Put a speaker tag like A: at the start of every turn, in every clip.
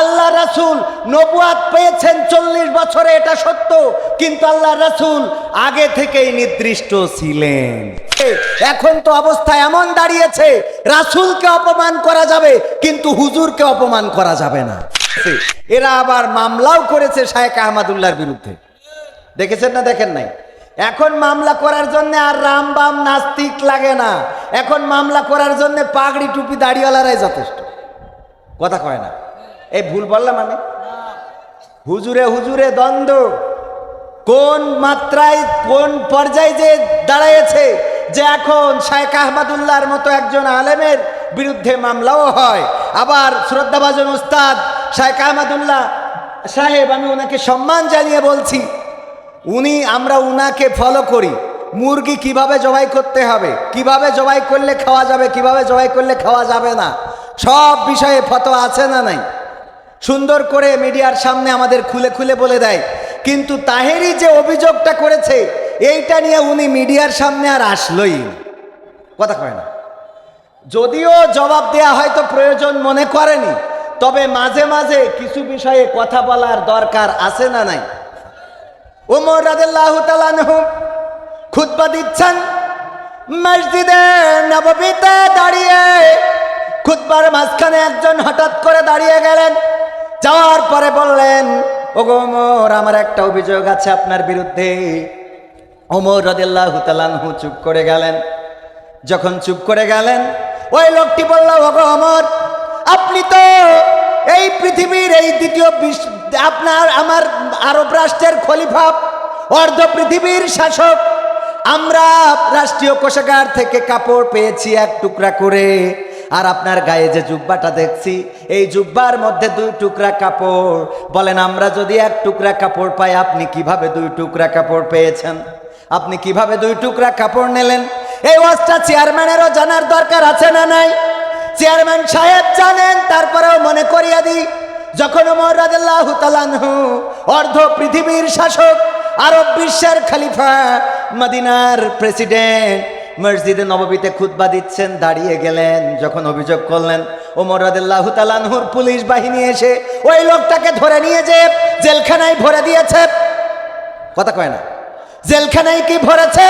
A: আল্লাহ রাসুল নবুয়াত পেয়েছেন চল্লিশ বছরে, এটা সত্য। কিন্তু আল্লাহ রাসুল আগে থেকেই নির্দিষ্ট ছিলেন। এখন তো অবস্থা এমন দাঁড়িয়েছে, রাসুলকে অপমান করা যাবে, কিন্তু হুজুরকে অপমান করা যাবে না। এরা আবার মামলাও করেছে শায়েক আহমদুল্লাহর বিরুদ্ধে। দেখেছেন না দেখেন নাই? এখন মামলা করার জন্য আর রাম বাম নাস্তিক লাগে না। এখন মামলা করার জন্য পাগড়ি টুপি দাড়িওয়ালারাই যথেষ্ট। কথা কয় না। এই ভুল বললাম আমি? হুজুরে হুজুরে দ্বন্দ্ব। কোন মাত্রায়, কোন পর্যায়ে যে দাঁড়াইছে যে এখন শায়েখ আহমদুল্লাহর মতো একজন আলেমের বিরুদ্ধে মামলাও হয়। আবার শ্রদ্ধাভাজন উস্তাদ শায়েখ আহমদুল্লাহ সাহেব, আমি ওনাকে সম্মান জানিয়ে বলছি, উনি, আমরা উনাকে ফলো করি। মুরগি কীভাবে জবাই করতে হবে? কীভাবে জবাই করলে খাওয়া যাবে? কীভাবে জবাই করলে খাওয়া যাবে না? সব বিষয়ে ফটো আছে না নাই? সুন্দর করে মিডিয়ার সামনে আমাদের খুলে খুলে বলে দেয়। কিন্তু তাহেরি যে অভিযোগটা করেছে, এইটা নিয়ে উনি মিডিয়ার সামনে আর আসলোই। কথা কয় না। যদিও জবাব দেয়া হয়তো প্রয়োজন মনে করেনি, তবে মাঝে মাঝে কিছু বিষয়ে কথা বলার দরকার আছে না নাই। ওমর রাদিল্লাহু তাআলাহু খুতবা দিচ্ছেন, মসজিদে নববীতে দাঁড়িয়ে খুতবার মাঝখানে একজন হঠাৎ করে দাঁড়িয়ে গেলেন। যাওয়ার পরে বললেন, ওগো ওমর, আমার একটা অভিযোগ আছে আপনার বিরুদ্ধে। ওমর রাদিল্লাহু তাআলাহু চুপ করে গেলেন। যখন চুপ করে গেলেন, ওই লোকটি বলল, ওগো অমর আপনি তো এই পৃথিবীর এই দ্বিতীয় বিশ্ব, আপনার, আমার আরব রাষ্ট্রের খলিফা, অর্ধ পৃথিবীর শাসক। আমরা রাষ্ট্রীয় কোষাগার থেকে কাপড় পেয়েছি এক টুকরা করে। আর আপনার গায়ে যে জুব্বাটা দেখছি, এই জুব্বার মধ্যে দুই টুকরা কাপড়। বলেন, আমরা যদি এক টুকরা কাপড় পাই, আপনি কীভাবে দুই টুকরা কাপড় পেয়েছেন? আপনি কীভাবে দুই টুকরা কাপড় নিলেন? এই ওয়াজটা চেয়ারম্যানেরও জানার দরকার আছে না নাই? চেয়ারম্যান সাহেব জানেন, তারপরেও মনে করিয়া দিই, যখন ওমর তাআলাহু অর্ধ পৃথিবীর শাসক, আরব বিশ্বের খলিফা, মদিনার প্রেসিডেন্ট মসজিদে নববীতে খুতবা দিচ্ছেন, দাঁড়িয়ে গেলেন, যখন অভিযোগ করলেন, ওমর পুলিশ বাহিনী এসে ওই লোকটাকে ধরে নিয়ে যে জেলখানায় ভরে দিয়েছে। কথা কয় না। জেলখানায় কি ভরেছে?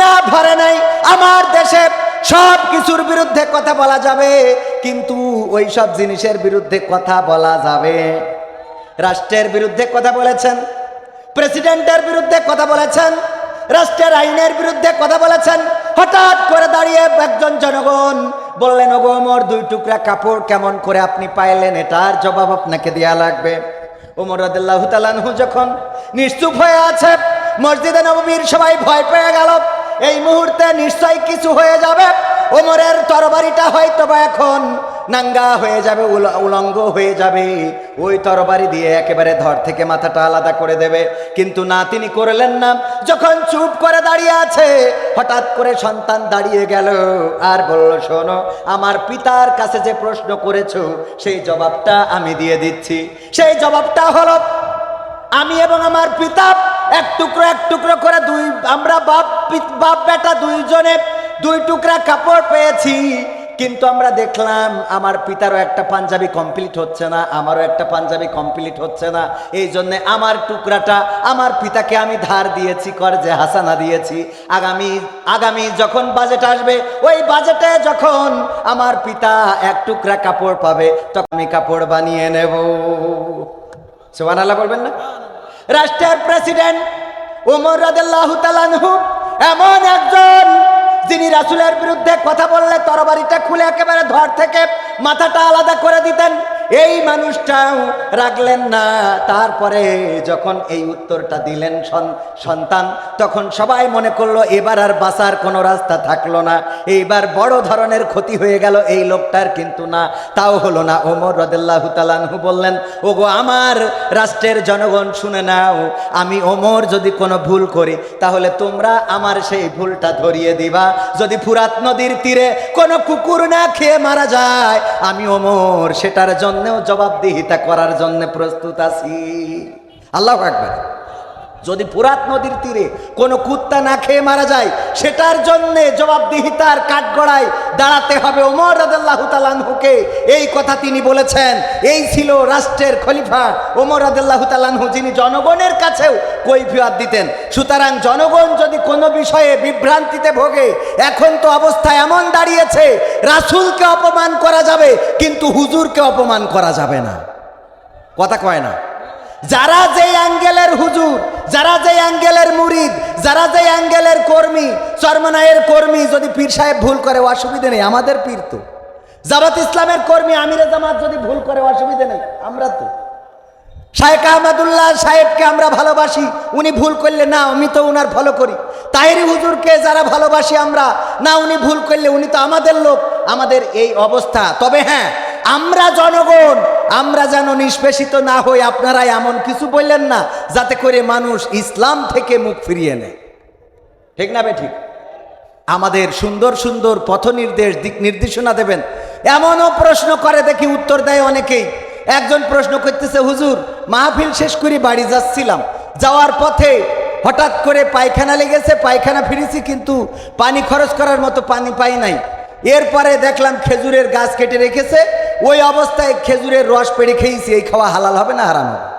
A: না, ভরে নাই। আমার দেশে সব কিছুর বিরুদ্ধে কথা বলা যাবে, কিন্তু ওই সব জিনিসের বিরুদ্ধে কথা বলা যাবে। রাষ্ট্রের বিরুদ্ধে কথা বলেছেন, প্রেসিডেন্টের বিরুদ্ধে কথা বলেছেন রাষ্ট্রের আইনের বিরুদ্ধে কথা বলেছেন। হঠাৎ করে দাঁড়িয়ে একজন জনগণ বললেন, ওগো ওমর দুই টুকরা কাপড় কেমন করে আপনি পাইলেন? এটার জবাব আপনাকে দেয়া লাগবে। ওমর রাদিল্লাহু তাআলাহু যখন নিশ্চুপ হয়ে আছে, মসজিদে নববীর সবাই ভয় পেয়ে গেল। এই মুহূর্তে নিশ্চয় কিছু হয়ে যাবে। ওমরের তরবারিটা হয়তো বা এখন নাঙ্গা হয়ে যাবে উলঙ্গ হয়ে যাবে। ওই তরবারি দিয়ে একেবারে ধর থেকে মাথাটা আলাদা করে দেবে। কিন্তু না, তিনি করলেন না। যখন চুপ করে দাঁড়িয়ে আছে, হঠাৎ করে সন্তান দাঁড়িয়ে গেল আর বলল, শোনো, আমার পিতার কাছে যে প্রশ্ন করেছ, সেই জবাবটা আমি দিয়ে দিচ্ছি। সেই জবাবটা হলো, আমি এবং আমার পিতা এক টুকরো এক টুকরো করে দুই, আমরা বাপ বাপ, বেটা দুইজনে দুই টুকরা কাপড় পেয়েছি। কিন্তু আমরা দেখলাম আমার পিতারও একটা পাঞ্জাবি কমপ্লিট হচ্ছে না, আমারও একটা পাঞ্জাবি কমপ্লিট হচ্ছে না। এই জন্য আমার টুকরাটা আমার পিতাকে আমি ধার দিয়েছি, করজে হাসানা দিয়েছি। আগামী আগামী যখন বাজেট আসবে, ওই বাজেটে যখন আমার পিতা এক টুকরা কাপড় পাবে, তখন আমি কাপড় বানিয়ে নেব। সোমান আল্লাহ বলবেন না? রাষ্ট্রের প্রেসিডেন্ট ওমর তাআলাহু এমন একজন যিনি রাসুলের বিরুদ্ধে কথা বললে তরবারিটা খুলে একেবারে ধর থেকে মাথাটা আলাদা করে দিতেন। এই মানুষটাও রাখলেন না। তারপরে যখন এই উত্তরটা দিলেন সন্তান, তখন সবাই মনে করল, এবার আর বাঁচার কোনো রাস্তা থাকল না। এইবার বড় ধরনের ক্ষতি হয়ে গেল এই লোকটার কিন্তু না। তাও হলো না। ওমর রদুল্লাহ তালানহু বললেন, ওগো আমার রাষ্ট্রের জনগণ, শুনে নাও, আমি ওমর যদি কোনো ভুল করি, তাহলে তোমরা আমার সেই ভুলটা ধরিয়ে দিবা। যদি ফুরাত নদীর তীরে কোনো কুকুর না খেয়ে মারা যায়, আমি ওমর সেটার জন্যও জবাবদিহিতা করার জন্য প্রস্তুত আছি। আল্লাহ একবার যদি পুরাত নদীর তীরে কোনো কুত্তা না খেয়ে মারা যায়, সেটার জন্যে জবাবদিহিতার কাঠগড়ায় দাঁড়াতে হবে ওমর রাদাল্লাহ তালানহুকে এই কথা তিনি বলেছেন। এই ছিল রাষ্ট্রের খলিফা ওমর রাদাল্লাহ তালানহু যিনি জনগণের কাছেও কৈফিয়ত দিতেন। সুতরাং জনগণ যদি কোনো বিষয়ে বিভ্রান্তিতে ভোগে, এখন তো অবস্থা এমন দাঁড়িয়েছে, রাসূলকে অপমান করা যাবে, কিন্তু হুজুরকে অপমান করা যাবে না। কথা কয় না। যারা যে অ্যাঙ্গেলের হুজুর, যারা যে অ্যাঙ্গেলের মুরিদ, যারা যে অ্যাঙ্গেলের কর্মী, চরমনায়ের কর্মী, যদি পীর সাহেব ভুল করে, অসুবিধে নেই, আমাদের পীর তো। জামাত ইসলামের কর্মী আমিরে জামাত যদি ভুল করে, অসুবিধে নেই, আমরা তো। শাহেক আহমদুল্লাহ সাহেবকে আমরা ভালোবাসি, উনি ভুল করলে না, আমি তো উনার ফলো করি। তাহেরি হুজুরকে যারা ভালোবাসি আমরা, না, উনি ভুল করলে উনি তো আমাদের লোক, আমাদের এই অবস্থা। তবে হ্যাঁ আমরা জনগণ, আমরা যেন নিষ্পেষিত না হই আপনারা এমন কিছু বললেন না, যাতে করে মানুষ ইসলাম থেকে মুখ ফিরিয়ে নেয়। ঠিক না ঠিক? আমাদের সুন্দর সুন্দর পথ নির্দেশ, দিক নির্দেশনা দেবেন। এমনও প্রশ্ন করে দেখি উত্তর দেয় অনেকেই। একজন প্রশ্ন করতেছে, হুজুর, মাহফিল শেষ করে বাড়ি যাচ্ছিলাম। যাওয়ার পথে হঠাৎ করে পায়খানা লেগেছে, পায়খানা ফিরেছি, কিন্তু পানি খরচ করার মতো পানি পাই নাই। এরপরে দেখলাম খেজুরের গাছ কেটে রেখেছে ওই অবস্থায় খেজুরের রস পেড়ে খেয়েছি, এই খাওয়া হালাল হবে না হারাম হবে?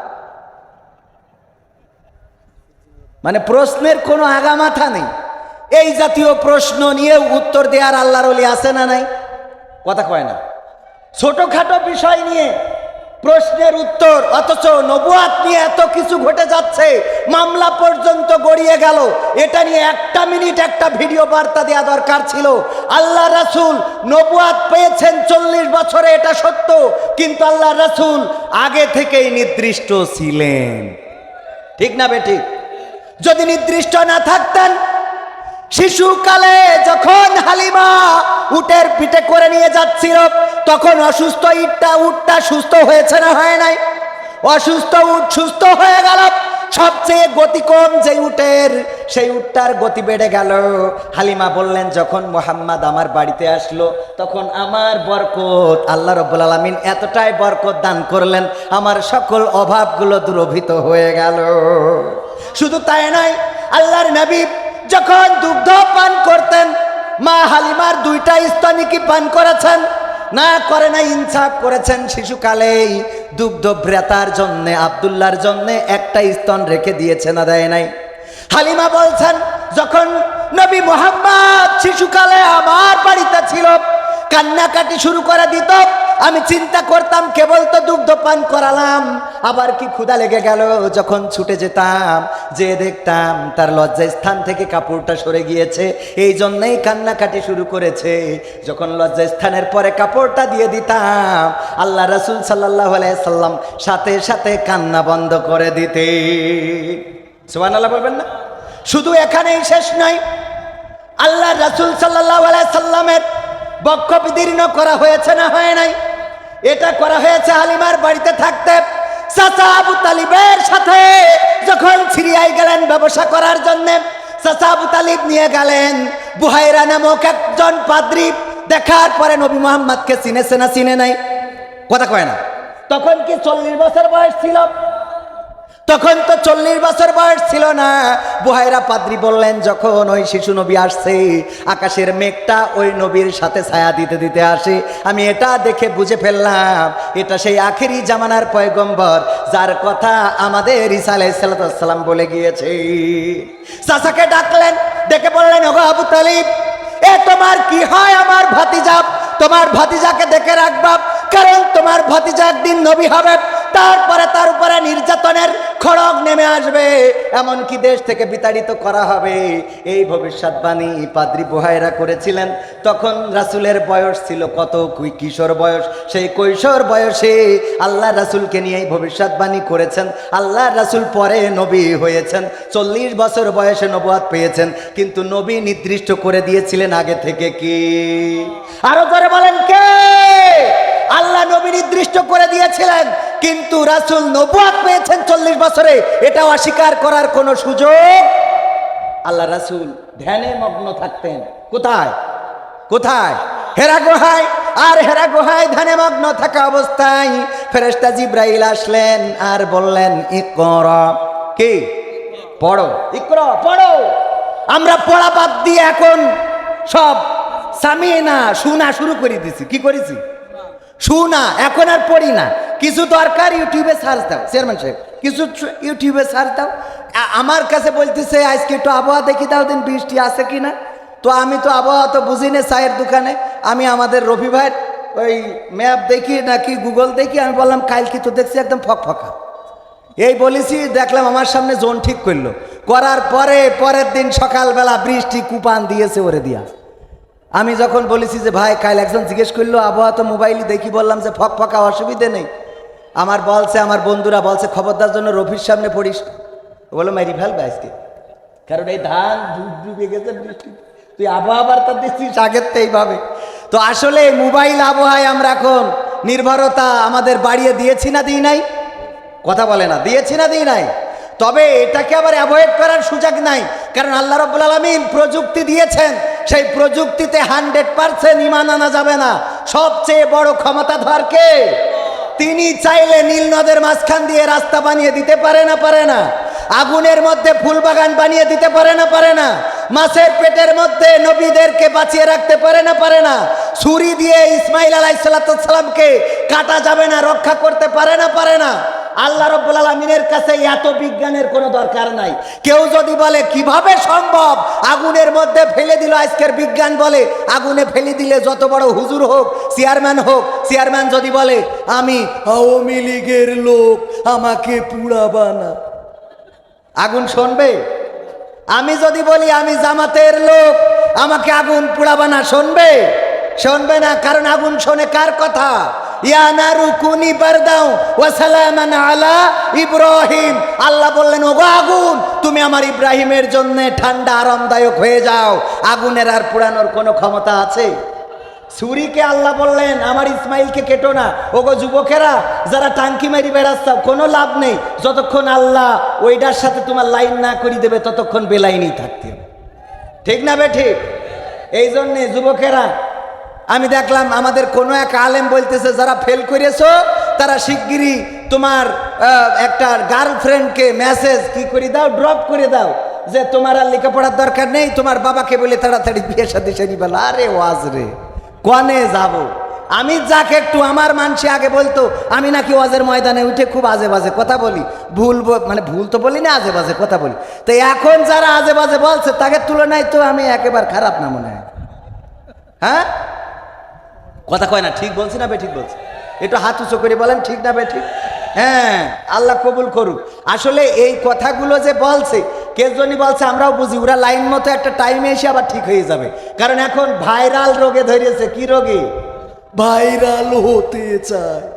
A: মানে প্রশ্নের কোনো আগামাথা নেই। এই জাতীয় প্রশ্ন নিয়ে উত্তর দেওয়ার আল্লাহর অলি আছে না নাই? কথা কয় না। ছোটখাটো বিষয় নিয়ে প্রশ্নের উত্তর, অথচ নবুয়াত নিয়ে এত কিছু ঘটে যাচ্ছে, মামলা পর্যন্ত গড়িয়ে গেল। এটা নিয়ে একটা মিনিট একটা ভিডিও বার্তা দেওয়া দরকার ছিল। আল্লাহ রাসুল নবুয়াত পেয়েছেন চল্লিশ বছরে, এটা সত্য, কিন্তু আল্লাহ রাসুল আগে থেকেই নির্দিষ্ট ছিলেন। ঠিক না বেটি? যদি নির্দিষ্ট না থাকতেন, শিশুকালে যখন উটের পিঠে করে নিয়ে যাচ্ছিল। তখন অসুস্থ ইটটা, উটটা সুস্থ হয়েছে না হয় নাই? অসুস্থ উট সুস্থ হয়ে গেল। সবচেয়ে গতি কম যে উটের, সেই উটটার গতি বেড়ে গেল। হালিমা বললেন, যখন মোহাম্মদ আমার বাড়িতে আসলো, তখন আমার বরকত, আল্লাহ রব্বুল আলমিন এতটাই বরকত দান করলেন, আমার সকল অভাবগুলো দুরভিত হয়ে গেল। শুধু তাই নয়, আল্লাহর নবী যখন দুগ্ধ পান করতেন মা হালিমার দুইটা স্তনি কি পান করেছেন? না, করে না ইনসাফ করেছেন শিশুকালেই। দুগ্ধ ব্রেতার জন্যে, আবদুল্লার জন্যে একটা স্তন রেখে দিয়েছে না দেয় নাই। হালিমা বলছেন, যখন নবী মোহাম্মদ শিশুকালে আমার বাড়িতে ছিল কান্নাকাটি শুরু করে দিত। আমি চিন্তা করতাম, কেবল তো দুগ্ধ পান করালাম। আবার কি ক্ষুধা লেগে গেল যখন ছুটে যেতাম। যে দেখতাম তার লজ্জায় স্থান থেকে কাপড়টা সরে গিয়েছে। এই জন্যেই কান্নাকাটি শুরু করেছে। যখন লজ্জায় স্থানের পরে কাপড়টা দিয়ে দিতাম, আল্লাহ রাসুল সাল্লাহ সাল্লাম সাথে সাথে কান্না বন্ধ করে দিতে। সুবান আল্লাহ বলবেন না? শুধু এখানেই শেষ নয়, আল্লাহ রাসুল সাল্লাহ সাল্লামের বক্ষ বিদীর্ণ করা হয়েছে না হয় নাই? এটা করা হয়েছে হালিমার বাড়িতে থাকতে। চাচা আবু তালিবের সাথে যখন সিরিয়ায় গেলেন ব্যবসা করার জন্যে, চাচা আবু তালিব নিয়ে গেলেন। বুহাইরা নামক একজন পাদ্রী দেখার পরে নবী মোহাম্মদকে চিনেছে না চিনে নাই। কথা কয় না। তখন কি চল্লিশ বছর বয়স ছিল? তখন তো চল্লিশ বছর বয়স ছিল না। বুহাইরা পাদ্রি বললেন, যখন ওই শিশু নবী আসছে, আকাশের মেঘটা ওই নবীর সাথে ছায়া দিতে দিতে আসে। আমি এটা দেখে বুঝে ফেললাম, এটা সেই আখেরি জামানার পয়গম্বর, যার কথা আমাদের ঈসা আলাইসাল্লাম বলে গিয়েছে। চাচাকে ডাকলেন, দেখে বললেন, ওগো আবু তালিব, এ তোমার কি হয় আমার ভাতিজা? তোমার ভাতিজাকে দেখে রাখবা কারণ তোমার ভাতিজা একদিন নবী হবে। তারপরে তার উপরে নির্যাতনের খড়গ নেমে আসবে। এমনকি দেশ থেকে বিতাড়িত করা হবে। এই ভবিষ্যৎবাণী পাদ্রি বুহাইরা করেছিলেন। তখন রাসুলের বয়স ছিল কত? কিশোর বয়স? সেই কৈশোর বয়সে আল্লাহ রাসুলকে নিয়ে এই ভবিষ্যৎবাণী করেছেন। আল্লাহ রাসুল পরে নবী হয়েছেন। চল্লিশ বছর বয়সে নবাদ পেয়েছেন। কিন্তু নবী নির্দিষ্ট করে দিয়েছিলেন আগে থেকে কি? আরও জোরে বলেন কে? আল্লাহ নবী নির্দিষ্ট করে দিয়েছিলেন। কিন্তু রাসুল নবুয়াত পেয়েছেন চল্লিশ বছরে এটা অস্বীকার করার কোনো সুযোগ? আল্লাহ রাসুল ধ্যানে মগ্ন থাকতেন। কোথায়? কোথায়? হেরা গুহায়। আর হেরা গুহায় ধ্যানে মগ্ন থাকা অবস্থায় ফেরেস্তা জিব্রাইল আসলেন আর বললেন ই কর কি? পড়ো। ইকর, পড়ো। আমরা পড়া বাদ দিয়ে এখন সব সামিয়ে না শোনা শুরু করে দিছি। কি করেছি? শুনা, এখন আর পড়ি না। কিছু দরকার ইউটিউবে সার্চ দাও চেয়ারম্যান সাহেব। কিছু ইউটিউবে সার্চ দাও। আমার কাছে বলতেছে, আজকে একটু আবহাওয়া দেখি দাও, দিন বৃষ্টি আছে কি না তো আমি তো আবহাওয়া তো বুঝি না চায়ের দোকানে। আমি আমাদের রফি ভাইয়ের ওই ম্যাপ দেখি নাকি গুগল দেখি, আমি বললাম কাল কি তো দেখছি একদম ফক ফকা। এই বলেছি, দেখলাম আমার সামনে জোন ঠিক করল। করার পরে, পরের দিন সকালবেলা বৃষ্টি কুপান দিয়েছে ওরে দিয়া। আমি যখন বলেছি যে, ভাই, কাল একজন জিজ্ঞেস করল, আবহাওয়া তো মোবাইলই দেখি, বললাম যে, ফক ফকা, অসুবিধে নেই। আমার বলছে, আমার বন্ধুরা বলছে, খবরদার জন্য রফির সামনে পড়িস। বলো মারি ফেলবে আজকে। কারণ এই ধান ডুব ডুবে গেছে, বৃষ্টি। তুই আবহাওয়া বার্তা দিচ্ছিস আগের তো এইভাবে তো আসলে মোবাইল আবহাওয়ায় আমরা এখন নির্ভরতা আমাদের বাড়িয়ে দিয়েছি না দিই নাই? কথা বলে না, দিয়েছি না দিই নাই? তবে এটাকে আবার অ্যাভয়েড করার সুযোগ নাই। কারণ আল্লাহ রব্বুল আলমিন প্রযুক্তি দিয়েছেন। সেই প্রযুক্তিতে হান্ড্রেড পার্সেন্ট ইমান আনা যাবে না। সবচেয়ে বড় ক্ষমতাধর কে? তিনি চাইলে নীল নদের মাঝখান দিয়ে রাস্তা বানিয়ে দিতে পারে না পারে না। আগুনের মধ্যে ফুল বাগান বানিয়ে দিতে পারে না পারে না। মাছের পেটের মধ্যে নবীদেরকে বাঁচিয়ে রাখতে পারে না পারে না। ছুরি দিয়ে ইসমাইল আলাইসাল্লামকে কাটা যাবে না, রক্ষা করতে পারে না পারে না। আল্লাহ রব্বুল আলমিনের কাছে এত বিজ্ঞানের কোনো দরকার নাই। কেউ যদি বলে, কীভাবে সম্ভব? আগুনের মধ্যে ফেলে দিল আজকের বিজ্ঞান বলে। আগুনে ফেলে দিলে যত বড় হুজুর হোক, চেয়ারম্যান হোক, চেয়ারম্যান যদি বলে, আমি আওয়ামী লীগের লোক, আমাকে পুড়াবা না আগুন শুনবে? আমি যদি বলি, আমি জামাতের লোক, আমাকে আগুন পুড়াবা না শুনবে? শুনবে না? কারণ আগুন শোনে কার কথা? বললেন, ওগো আগুন, তুমি আমার ইব্রাহিমের জন্য ঠান্ডা, আরামদায়ক হয়ে যাও। আগুনের আর কোনো ক্ষমতা আছে? বললেন, আমার ইসমাইলকে কেটো না। ওগো যুবকেরা, যারা টাঙ্কি মারি বেড়াচ্ছ কোনো লাভ নেই। যতক্ষণ আল্লাহ ওইটার সাথে তোমার লাইন না করি দেবে, ততক্ষণ বেলাইনই থাকতে ঠিক না বে ঠিক? এই জন্যে যুবকেরা আমি দেখলাম আমাদের কোনো এক আলেম বলতেছে, যারা ফেল করেছ, তারা শিগগিরই তোমার একটা গার্লফ্রেন্ডকে মেসেজ কি করে দাও ড্রপ করে দাও, যে তোমার আর লেখাপড়ার দরকার নেই, তোমার বাবাকে বলে তাড়াতাড়ি বিয়ে সাথে সেরি বেলা আরে ওয়াজ রে, কনে যাব? আমি যাকে একটু আমার মানসি আগে বলতো, আমি নাকি ওয়াজের ময়দানে উঠে খুব আজে বাজে কথা বলি। ভুল মানে ভুল তো বলি না, আজে বাজে কথা বলি। তো এখন যারা আজে বাজে বলছে তাকে তুলনায় তো আমি একেবারে খারাপ না মনে হয়। হ্যাঁ? কথা কয় না, ঠিক বলছি না বে, ঠিক বলছি। একটু হাত উঁচু করে বলেন, ঠিক না বে, ঠিক? হ্যাঁ আল্লাহ কবুল করুক। আসলে এই কথাগুলো যে বলছে, কে জন্য বলছে, আমরাও বুঝি, ওরা লাইন মতো একটা টাইমে এসে আবার ঠিক হয়ে যাবে। কারণ এখন ভাইরাল রোগে ধরেছে, কি রোগে? ভাইরাল হতে চায়।